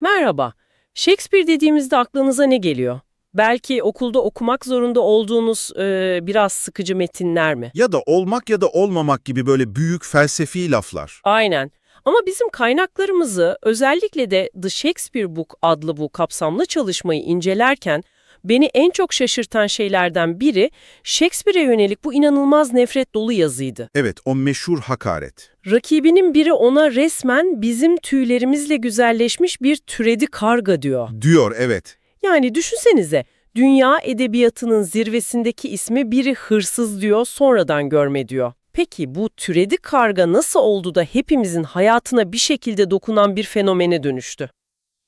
Merhaba. Shakespeare dediğimizde aklınıza ne geliyor? Belki okulda okumak zorunda olduğunuz e, biraz sıkıcı metinler mi? Ya da olmak ya da olmamak gibi böyle büyük felsefi laflar. Aynen. Ama bizim kaynaklarımızı özellikle de The Shakespeare Book adlı bu kapsamlı çalışmayı incelerken beni en çok şaşırtan şeylerden biri Shakespeare'e yönelik bu inanılmaz nefret dolu yazıydı. Evet, o meşhur hakaret. Rakibinin biri ona resmen bizim tüylerimizle güzelleşmiş bir türedi karga diyor. Diyor, evet. Yani düşünsenize, dünya edebiyatının zirvesindeki ismi biri hırsız diyor, sonradan görme diyor. Peki bu türedi karga nasıl oldu da hepimizin hayatına bir şekilde dokunan bir fenomene dönüştü?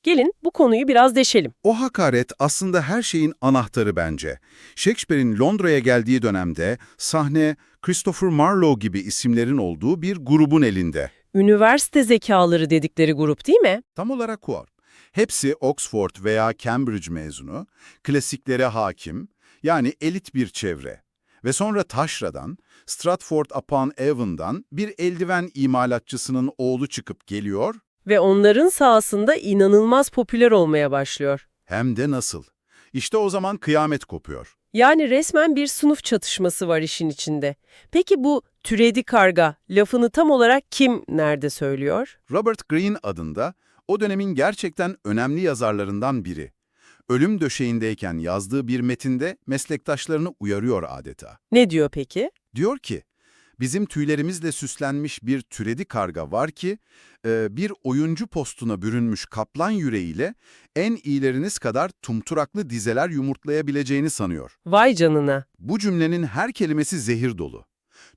Gelin bu konuyu biraz deşelim. O hakaret aslında her şeyin anahtarı bence. Shakespeare'in Londra'ya geldiği dönemde sahne Christopher Marlowe gibi isimlerin olduğu bir grubun elinde. Üniversite zekaları dedikleri grup değil mi? Tam olarak o. Hepsi Oxford veya Cambridge mezunu, klasiklere hakim, yani elit bir çevre. Ve sonra Taşra'dan, Stratford-upon-Avon'dan bir eldiven imalatçısının oğlu çıkıp geliyor, Ve onların sahasında inanılmaz popüler olmaya başlıyor. hem de nasıl. İşte o zaman kıyamet kopuyor. Yani resmen bir sınıf çatışması var işin içinde. Peki bu türedi karga lafını tam olarak kim nerede söylüyor? Robert Greene adında o dönemin gerçekten önemli yazarlarından biri. Ölüm döşeğindeyken yazdığı bir metinde meslektaşlarını uyarıyor adeta. Ne diyor peki? Diyor ki, bizim tüylerimizle süslenmiş bir türedi karga var ki, e, bir oyuncu postuna bürünmüş kaplan yüreğiyle en iyileriniz kadar tumturaklı dizeler yumurtlayabileceğini sanıyor. Vay canına. Bu cümlenin her kelimesi zehir dolu.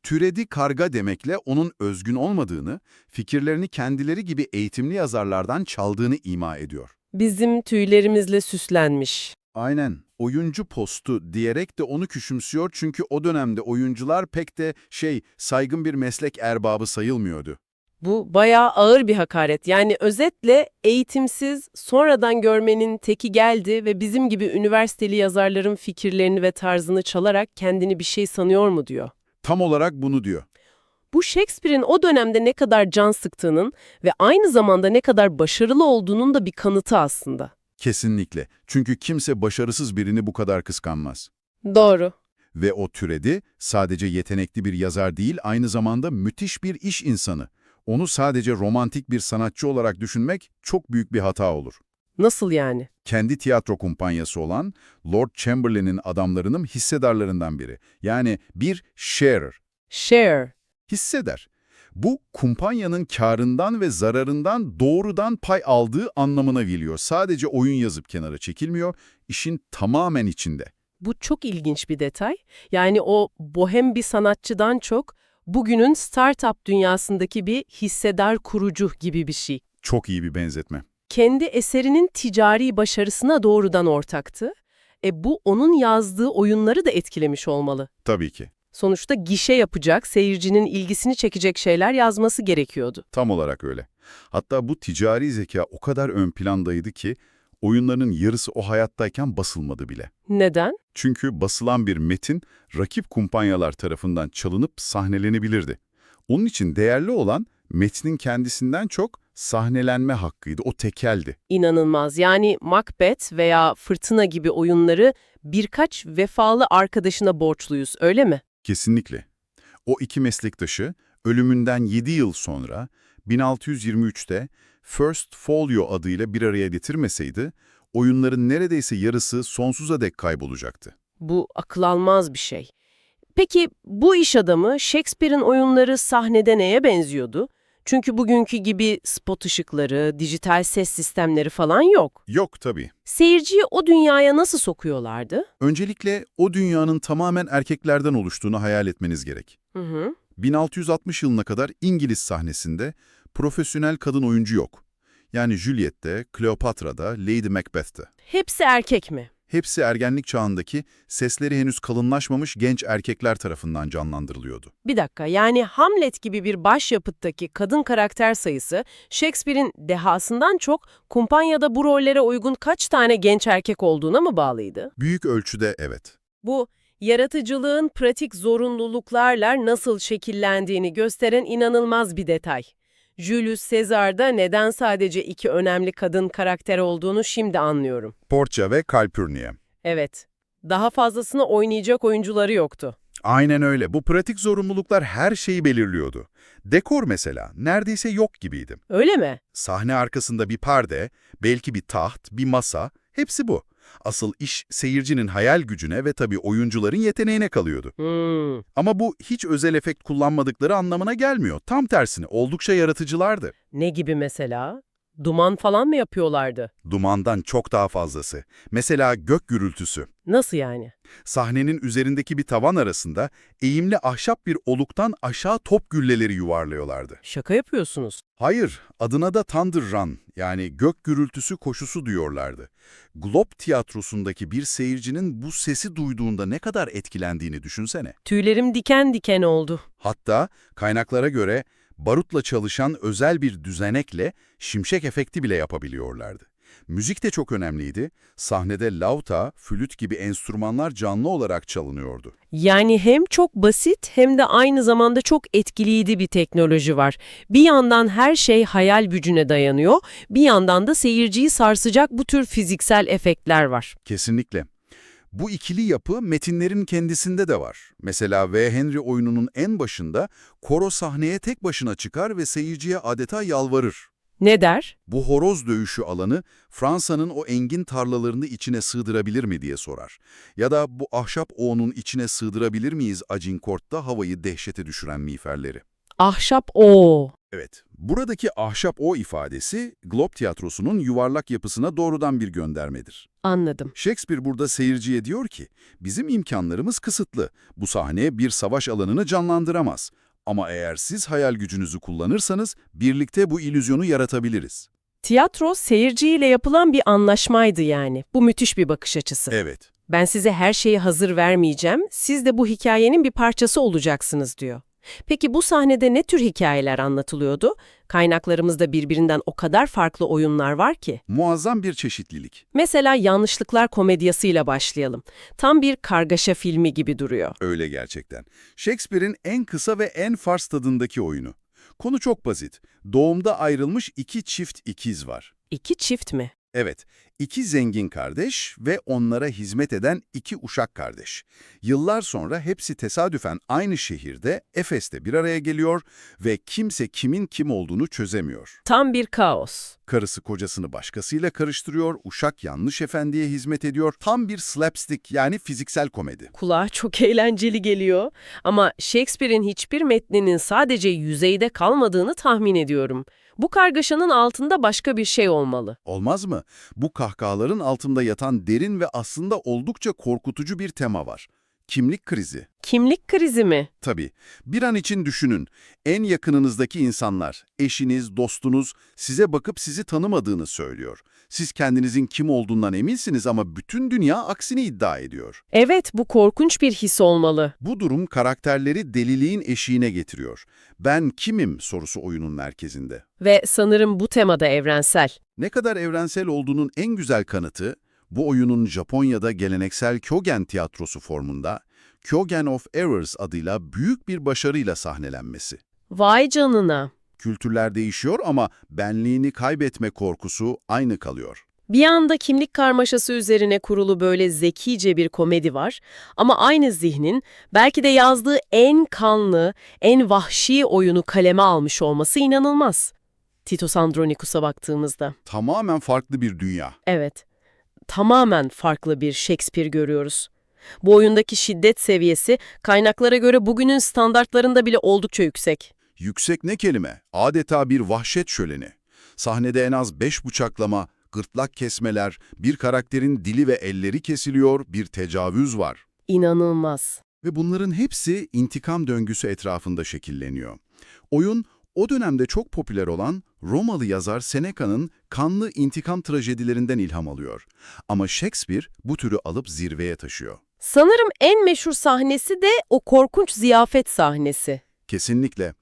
Türedi karga demekle onun özgün olmadığını, fikirlerini kendileri gibi eğitimli yazarlardan çaldığını ima ediyor. Bizim tüylerimizle süslenmiş. Aynen, oyuncu postu diyerek de onu küçümsüyor çünkü o dönemde oyuncular pek de şey, saygın bir meslek erbabı sayılmıyordu. Bu bayağı ağır bir hakaret. Yani özetle eğitimsiz, sonradan görmenin teki geldi ve bizim gibi üniversiteli yazarların fikirlerini ve tarzını çalarak kendini bir şey sanıyor mu diyor. Tam olarak bunu diyor. Bu Shakespeare'in o dönemde ne kadar can sıktığının ve aynı zamanda ne kadar başarılı olduğunun da bir kanıtı aslında. Kesinlikle. Çünkü kimse başarısız birini bu kadar kıskanmaz. Doğru. Ve o türedi sadece yetenekli bir yazar değil, aynı zamanda müthiş bir iş insanı. Onu sadece romantik bir sanatçı olarak düşünmek çok büyük bir hata olur. Nasıl yani? Kendi tiyatro kumpanyası olan Lord Chamberlain'in adamlarının hissedarlarından biri. Yani bir sharer, Share. hisseder. Bu kumpanyanın karından ve zararından doğrudan pay aldığı anlamına geliyor. Sadece oyun yazıp kenara çekilmiyor, işin tamamen içinde. Bu çok ilginç bir detay. Yani o bohem bir sanatçıdan çok bugünün startup dünyasındaki bir hissedar kurucu gibi bir şey. Çok iyi bir benzetme. Kendi eserinin ticari başarısına doğrudan ortaktı. E bu onun yazdığı oyunları da etkilemiş olmalı. Tabii ki. Sonuçta gişe yapacak, seyircinin ilgisini çekecek şeyler yazması gerekiyordu. Tam olarak öyle. Hatta bu ticari zeka o kadar ön plandaydı ki oyunların yarısı o hayattayken basılmadı bile. Neden? Çünkü basılan bir metin rakip kumpanyalar tarafından çalınıp sahnelenebilirdi. Onun için değerli olan metnin kendisinden çok sahnelenme hakkıydı, o tekeldi. İnanılmaz. Yani Macbeth veya Fırtına gibi oyunları birkaç vefalı arkadaşına borçluyuz, öyle mi? Kesinlikle. O iki meslektaşı ölümünden 7 yıl sonra 1623'te First Folio adıyla bir araya getirmeseydi, oyunların neredeyse yarısı sonsuza dek kaybolacaktı. Bu akıl almaz bir şey. Peki bu iş adamı Shakespeare'in oyunları sahnede neye benziyordu? Çünkü bugünkü gibi spot ışıkları, dijital ses sistemleri falan yok. Yok tabii. Seyirciyi o dünyaya nasıl sokuyorlardı? Öncelikle o dünyanın tamamen erkeklerden oluştuğunu hayal etmeniz gerek. Hı hı. 1660 yılına kadar İngiliz sahnesinde profesyonel kadın oyuncu yok. Yani Juliet'te, Kleopatra'da, Lady Macbeth'te. Hepsi erkek mi? Hepsi ergenlik çağındaki sesleri henüz kalınlaşmamış genç erkekler tarafından canlandırılıyordu. Bir dakika, yani Hamlet gibi bir başyapıttaki kadın karakter sayısı Shakespeare'in dehasından çok kumpanyada bu rollere uygun kaç tane genç erkek olduğuna mı bağlıydı? Büyük ölçüde evet. Bu, yaratıcılığın pratik zorunluluklarla nasıl şekillendiğini gösteren inanılmaz bir detay. Julius Caesar'da neden sadece iki önemli kadın karakter olduğunu şimdi anlıyorum. Portia ve Calpurnia. Evet, daha fazlasını oynayacak oyuncuları yoktu. Aynen öyle. Bu pratik zorunluluklar her şeyi belirliyordu. Dekor mesela neredeyse yok gibiydi. Öyle mi? Sahne arkasında bir perde, belki bir taht, bir masa, hepsi bu. Asıl iş seyircinin hayal gücüne ve tabii oyuncuların yeteneğine kalıyordu. Hmm. Ama bu hiç özel efekt kullanmadıkları anlamına gelmiyor. Tam tersine oldukça yaratıcılardı. Ne gibi mesela? Duman falan mı yapıyorlardı? Dumandan çok daha fazlası. Mesela gök gürültüsü. Nasıl yani? Sahnenin üzerindeki bir tavan arasında eğimli ahşap bir oluktan aşağı top gülleleri yuvarlıyorlardı. Şaka yapıyorsunuz. Hayır, adına da Thunder Run yani gök gürültüsü koşusu diyorlardı. Globe tiyatrosundaki bir seyircinin bu sesi duyduğunda ne kadar etkilendiğini düşünsene. Tüylerim diken diken oldu. Hatta kaynaklara göre barutla çalışan özel bir düzenekle şimşek efekti bile yapabiliyorlardı. Müzik de çok önemliydi. Sahnede lauta, flüt gibi enstrümanlar canlı olarak çalınıyordu. Yani hem çok basit hem de aynı zamanda çok etkiliydi bir teknoloji var. Bir yandan her şey hayal gücüne dayanıyor, bir yandan da seyirciyi sarsacak bu tür fiziksel efektler var. Kesinlikle. Bu ikili yapı metinlerin kendisinde de var. Mesela V. Henry oyununun en başında koro sahneye tek başına çıkar ve seyirciye adeta yalvarır. Ne der? Bu horoz dövüşü alanı Fransa'nın o engin tarlalarını içine sığdırabilir mi diye sorar. Ya da bu ahşap oğunun içine sığdırabilir miyiz Agincourt'ta havayı dehşete düşüren miğferleri. Ahşap o. Evet, buradaki ahşap o ifadesi Globe Tiyatrosu'nun yuvarlak yapısına doğrudan bir göndermedir. Anladım. Shakespeare burada seyirciye diyor ki, bizim imkanlarımız kısıtlı. Bu sahne bir savaş alanını canlandıramaz. Ama eğer siz hayal gücünüzü kullanırsanız birlikte bu ilüzyonu yaratabiliriz. Tiyatro seyirciyle yapılan bir anlaşmaydı yani. Bu müthiş bir bakış açısı. Evet, Ben size her şeyi hazır vermeyeceğim, siz de bu hikayenin bir parçası olacaksınız diyor. Peki bu sahnede ne tür hikayeler anlatılıyordu? Kaynaklarımızda birbirinden o kadar farklı oyunlar var ki. muazzam bir çeşitlilik. Mesela Yanlışlıklar komedyasıyla başlayalım. Tam bir kargaşa filmi gibi duruyor. Öyle gerçekten. Shakespeare'in en kısa ve en fars tadındaki oyunu. Konu çok basit. Doğumda ayrılmış iki çift ikiz var. İki çift mi? Evet, iki zengin kardeş ve onlara hizmet eden iki uşak kardeş. Yıllar sonra hepsi tesadüfen aynı şehirde, Efes'te bir araya geliyor ve kimse kimin kim olduğunu çözemiyor. Tam bir kaos. Karısı kocasını başkasıyla karıştırıyor, uşak yanlış efendiye hizmet ediyor. Tam bir slapstick yani fiziksel komedi. Kulağa çok eğlenceli geliyor ama Shakespeare'in hiçbir metninin sadece yüzeyde kalmadığını tahmin ediyorum. Bu kargaşanın altında başka bir şey olmalı. Olmaz mı? Bu kahkahaların altında yatan derin ve aslında oldukça korkutucu bir tema var. Kimlik krizi. Kimlik krizi mi? Tabii. Bir an için düşünün. En yakınınızdaki insanlar, eşiniz, dostunuz size bakıp sizi tanımadığını söylüyor. Siz kendinizin kim olduğundan eminsiniz ama bütün dünya aksini iddia ediyor. Evet, bu korkunç bir his olmalı. Bu durum karakterleri deliliğin eşiğine getiriyor. Ben kimim sorusu oyunun merkezinde. Ve sanırım bu temada evrensel. Ne kadar evrensel olduğunun en güzel kanıtı, bu oyunun Japonya'da geleneksel Kyogen tiyatrosu formunda Kyogen of Errors adıyla büyük bir başarıyla sahnelenmesi. Vay canına. Kültürler değişiyor ama benliğini kaybetme korkusu aynı kalıyor. Bir anda kimlik karmaşası üzerine kurulu böyle zekice bir komedi var ama aynı zihnin belki de yazdığı en kanlı, en vahşi oyunu kaleme almış olması inanılmaz. Titus Andronicus'a baktığımızda. Tamamen farklı bir dünya. Evet, tamamen farklı bir Shakespeare görüyoruz. Bu oyundaki şiddet seviyesi kaynaklara göre bugünün standartlarında bile oldukça yüksek. Yüksek ne kelime? Adeta bir vahşet şöleni. Sahnede en az beş bıçaklama, gırtlak kesmeler, bir karakterin dili ve elleri kesiliyor, bir tecavüz var. İnanılmaz. Ve bunların hepsi intikam döngüsü etrafında şekilleniyor. Oyun, o dönemde çok popüler olan Romalı yazar Seneca'nın kanlı intikam trajedilerinden ilham alıyor. Ama Shakespeare bu türü alıp zirveye taşıyor. Sanırım en meşhur sahnesi de o korkunç ziyafet sahnesi. Kesinlikle.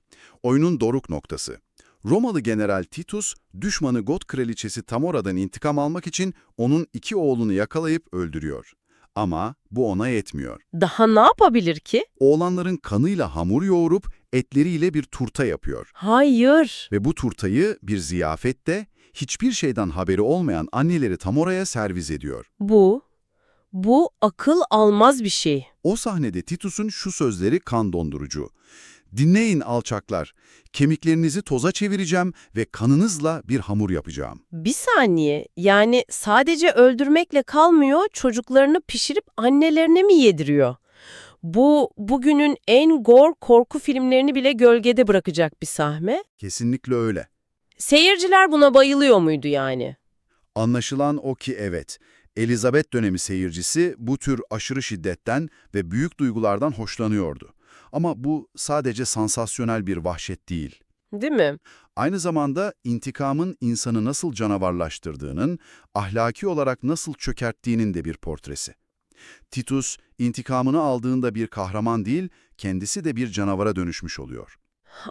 Oyunun doruk noktası. Romalı general Titus, düşmanı Got kraliçesi Tamora'dan intikam almak için onun iki oğlunu yakalayıp öldürüyor. Ama bu ona yetmiyor. Daha ne yapabilir ki? Oğlanların kanıyla hamur yoğurup etleriyle bir turta yapıyor. Hayır. Ve bu turtayı bir ziyafette hiçbir şeyden haberi olmayan anneleri tam oraya servis ediyor. Bu, bu akıl almaz bir şey. O sahnede Titus'un şu sözleri kan dondurucu. Dinleyin alçaklar, kemiklerinizi toza çevireceğim ve kanınızla bir hamur yapacağım. Bir saniye, yani sadece öldürmekle kalmıyor, çocuklarını pişirip annelerine mi yediriyor? Bu, bugünün en gore korku filmlerini bile gölgede bırakacak bir sahne. Kesinlikle öyle. Seyirciler buna bayılıyor muydu yani? Anlaşılan o ki evet, Elizabeth dönemi seyircisi bu tür aşırı şiddetten ve büyük duygulardan hoşlanıyordu. Ama bu sadece sansasyonel bir vahşet değil. Değil mi? Aynı zamanda intikamın insanı nasıl canavarlaştırdığının, ahlaki olarak nasıl çökerttiğinin de bir portresi. Titus, intikamını aldığında bir kahraman değil, kendisi de bir canavara dönüşmüş oluyor.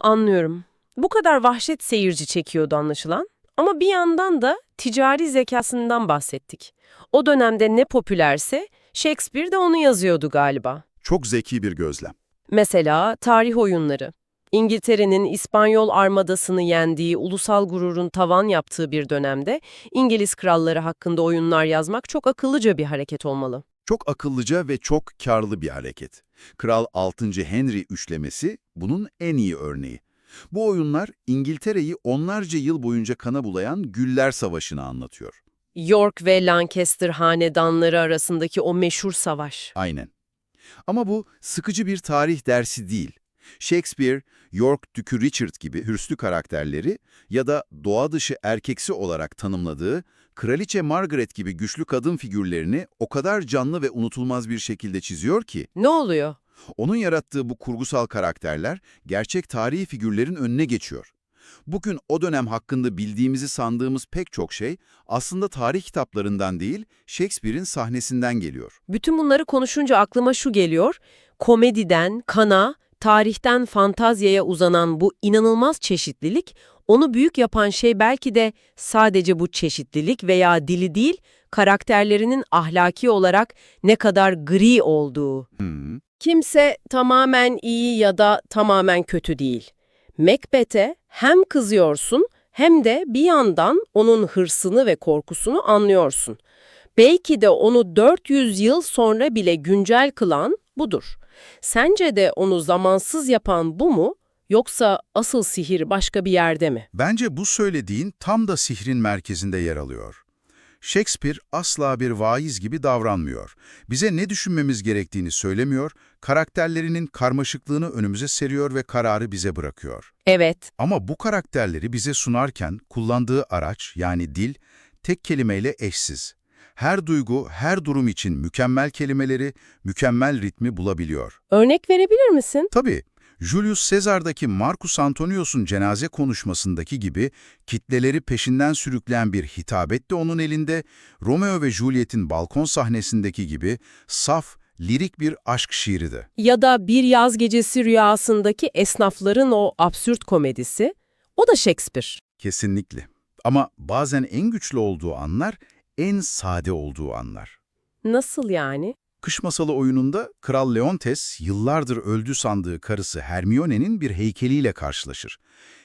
Anlıyorum. Bu kadar vahşet seyirci çekiyordu anlaşılan. Ama bir yandan da ticari zekasından bahsettik. O dönemde ne popülerse Shakespeare de onu yazıyordu galiba. Çok zeki bir gözlem. Mesela tarih oyunları. İngiltere'nin İspanyol armadasını yendiği, ulusal gururun tavan yaptığı bir dönemde İngiliz kralları hakkında oyunlar yazmak çok akıllıca bir hareket olmalı. Çok akıllıca ve çok karlı bir hareket. Kral 6. Henry üçlemesi bunun en iyi örneği. Bu oyunlar İngiltere'yi onlarca yıl boyunca kana bulayan Güller Savaşı'nı anlatıyor. York ve Lancaster hanedanları arasındaki o meşhur savaş. Aynen. Ama bu sıkıcı bir tarih dersi değil. Shakespeare, York Dükü Richard gibi hürslü karakterleri ya da doğa dışı erkeksi olarak tanımladığı Kraliçe Margaret gibi güçlü kadın figürlerini o kadar canlı ve unutulmaz bir şekilde çiziyor ki, Ne oluyor? onun yarattığı bu kurgusal karakterler gerçek tarihi figürlerin önüne geçiyor. Bugün o dönem hakkında bildiğimizi sandığımız pek çok şey aslında tarih kitaplarından değil, Shakespeare'in sahnesinden geliyor. Bütün bunları konuşunca aklıma şu geliyor. Komediden, kana, tarihten fantazyaya uzanan bu inanılmaz çeşitlilik, onu büyük yapan şey belki de sadece bu çeşitlilik veya dili değil, karakterlerinin ahlaki olarak ne kadar gri olduğu. Hmm. Kimse tamamen iyi ya da tamamen kötü değil. Macbeth'e hem kızıyorsun hem de bir yandan onun hırsını ve korkusunu anlıyorsun. Belki de onu 400 yıl sonra bile güncel kılan budur. Sence de onu zamansız yapan bu mu? Yoksa asıl sihir başka bir yerde mi? Bence bu söylediğin tam da sihrin merkezinde yer alıyor. Shakespeare asla bir vaiz gibi davranmıyor. Bize ne düşünmemiz gerektiğini söylemiyor, karakterlerinin karmaşıklığını önümüze seriyor ve kararı bize bırakıyor. Evet, Ama bu karakterleri bize sunarken kullandığı araç yani dil tek kelimeyle eşsiz. Her duygu, her durum için mükemmel kelimeleri, mükemmel ritmi bulabiliyor. örnek verebilir misin? Tabii, Julius Caesar'daki Marcus Antonius'un cenaze konuşmasındaki gibi kitleleri peşinden sürükleyen bir hitabet de onun elinde, Romeo ve Juliet'in balkon sahnesindeki gibi saf, lirik bir aşk şiiri de. Ya da bir yaz gecesi rüyasındaki esnafların o absürt komedisi, o da Shakespeare. Kesinlikle. Ama bazen en güçlü olduğu anlar, en sade olduğu anlar. Nasıl yani? Kış Masalı oyununda Kral Leontes yıllardır öldü sandığı karısı Hermione'nin bir heykeliyle karşılaşır.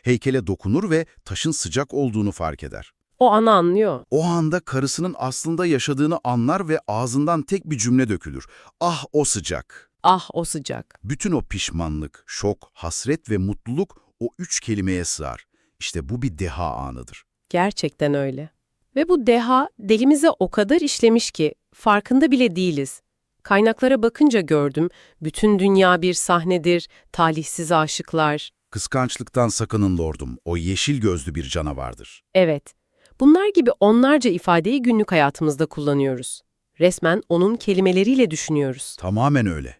Heykele dokunur ve taşın sıcak olduğunu fark eder. O ana anlıyor. O anda karısının aslında yaşadığını anlar ve ağzından tek bir cümle dökülür. Ah o sıcak. Ah o sıcak. Bütün o pişmanlık, şok, hasret ve mutluluk o üç kelimeye sığar. İşte bu bir deha anıdır. Gerçekten öyle. Ve bu deha delimize o kadar işlemiş ki farkında bile değiliz. Kaynaklara bakınca gördüm, bütün dünya bir sahnedir, talihsiz aşıklar. Kıskançlıktan sakının lordum, o yeşil gözlü bir canavardır. Evet, bunlar gibi onlarca ifadeyi günlük hayatımızda kullanıyoruz. Resmen onun kelimeleriyle düşünüyoruz. Tamamen öyle.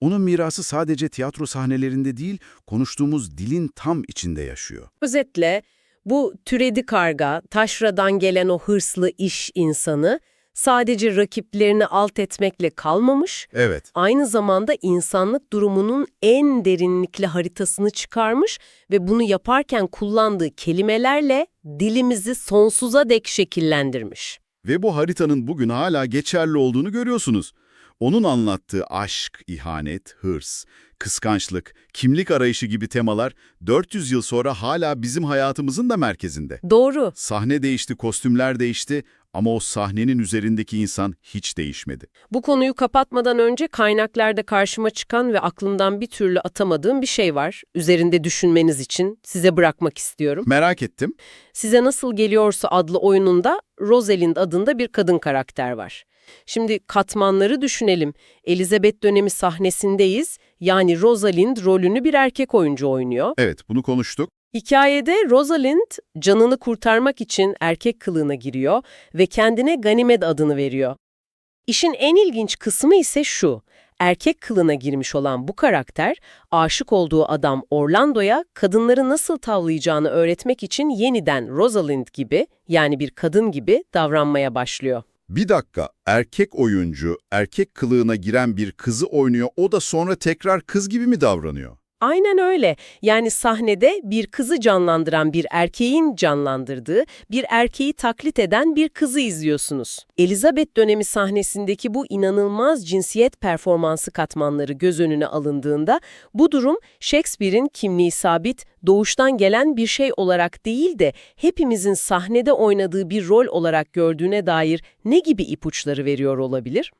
Onun mirası sadece tiyatro sahnelerinde değil, konuştuğumuz dilin tam içinde yaşıyor. Özetle, bu türedi karga, taşradan gelen o hırslı iş insanı, sadece rakiplerini alt etmekle kalmamış, Evet, aynı zamanda insanlık durumunun en derinlikli haritasını çıkarmış ve bunu yaparken kullandığı kelimelerle dilimizi sonsuza dek şekillendirmiş. ve bu haritanın bugün hala geçerli olduğunu görüyorsunuz. Onun anlattığı aşk, ihanet, hırs, kıskançlık, kimlik arayışı gibi temalar 400 yıl sonra hala bizim hayatımızın da merkezinde. Doğru. Sahne değişti, kostümler değişti ama o sahnenin üzerindeki insan hiç değişmedi. Bu konuyu kapatmadan önce kaynaklarda karşıma çıkan ve aklımdan bir türlü atamadığım bir şey var. Üzerinde düşünmeniz için size bırakmak istiyorum. Merak ettim. Size Nasıl Geliyorsa adlı oyununda Rosalind adında bir kadın karakter var. Şimdi katmanları düşünelim. Elizabeth dönemi sahnesindeyiz. Yani Rosalind rolünü bir erkek oyuncu oynuyor. Evet, bunu konuştuk. Hikayede Rosalind canını kurtarmak için erkek kılığına giriyor ve kendine Ganimed adını veriyor. İşin en ilginç kısmı ise şu. Erkek kılığına girmiş olan bu karakter, aşık olduğu adam Orlando'ya kadınları nasıl tavlayacağını öğretmek için yeniden Rosalind gibi, yani bir kadın gibi davranmaya başlıyor. Bir dakika, erkek oyuncu erkek kılığına giren bir kızı oynuyor, o da sonra tekrar kız gibi mi davranıyor? Aynen öyle. Yani sahnede bir kızı canlandıran bir erkeğin canlandırdığı, bir erkeği taklit eden bir kızı izliyorsunuz. Elizabeth dönemi sahnesindeki bu inanılmaz cinsiyet performansı katmanları göz önüne alındığında bu durum Shakespeare'in kimliği sabit, doğuştan gelen bir şey olarak değil de hepimizin sahnede oynadığı bir rol olarak gördüğüne dair ne gibi ipuçları veriyor olabilir?